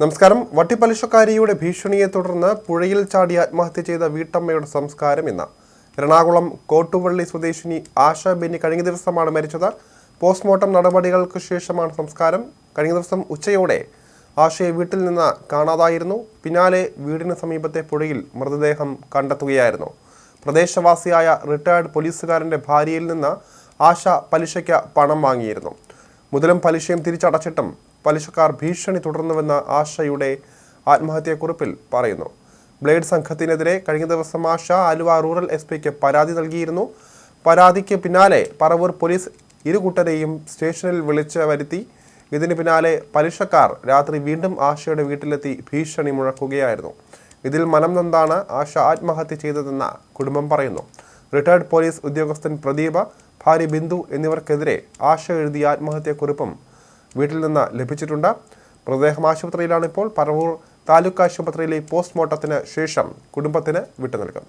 നമസ്കാരം. വട്ടിപ്പലിശക്കാരിയുടെ ഭീഷണിയെ തുടർന്ന് പുഴയിൽ ചാടി ആത്മഹത്യ ചെയ്ത വീട്ടമ്മയുടെ സംസ്കാരം ഇന്ന്. എറണാകുളം കോട്ടുവള്ളി സ്വദേശിനി ആശ ബെന്നി കഴിഞ്ഞ ദിവസമാണ് മരിച്ചത്. പോസ്റ്റ്മോർട്ടം നടപടികൾക്ക് ശേഷമാണ് സംസ്കാരം. കഴിഞ്ഞ ദിവസം ഉച്ചയോടെ ആശയെ വീട്ടിൽ നിന്ന് കാണാതായിരുന്നു. പിന്നാലെ വീടിന് സമീപത്തെ പുഴയിൽ മൃതദേഹം കണ്ടെത്തുകയായിരുന്നു. പ്രദേശവാസിയായ റിട്ടയർഡ് പോലീസുകാരന്റെ ഭാര്യയിൽ നിന്ന് ആശ പലിശയ്ക്ക് പണം വാങ്ങിയിരുന്നു. മുതലും പലിശയും തിരിച്ചടച്ചിട്ടും പലിശക്കാർ ഭീഷണി തുടർന്നുവെന്ന ആശയുടെ ആത്മഹത്യാക്കുറിപ്പിൽ പറയുന്നു. ബ്ലേഡ് സംഘത്തിനെതിരെ കഴിഞ്ഞ ദിവസം ആശ ആലുവ റൂറൽ എസ് പിക്ക് പരാതി നൽകിയിരുന്നു. പരാതിക്ക് പിന്നാലെ പറവൂർ പോലീസ് ഇരു കൂട്ടരെയും സ്റ്റേഷനിൽ വിളിച്ച് വരുത്തി. ഇതിന് പിന്നാലെ പലിശക്കാർ രാത്രി വീണ്ടും ആശയുടെ വീട്ടിലെത്തി ഭീഷണി മുഴക്കുകയായിരുന്നു. ഇതിൽ മനം നൊന്താണ് ആശ ആത്മഹത്യ ചെയ്തതെന്ന് കുടുംബം പറയുന്നു. റിട്ടയർഡ് പോലീസ് ഉദ്യോഗസ്ഥൻ പ്രദീപ ഭാര്യ ബിന്ദു എന്നിവർക്കെതിരെ ആശ എഴുതിയ ആത്മഹത്യാക്കുറിപ്പും വീട്ടിൽ നിന്ന് ലഭിച്ചിട്ടുണ്ട്. മൃതദേഹം ആശുപത്രിയിലാണിപ്പോൾ പറവൂർ താലൂക്ക് ആശുപത്രിയിലെ പോസ്റ്റ്മോർട്ടത്തിന് ശേഷം കുടുംബത്തിന് വിട്ടു നൽകും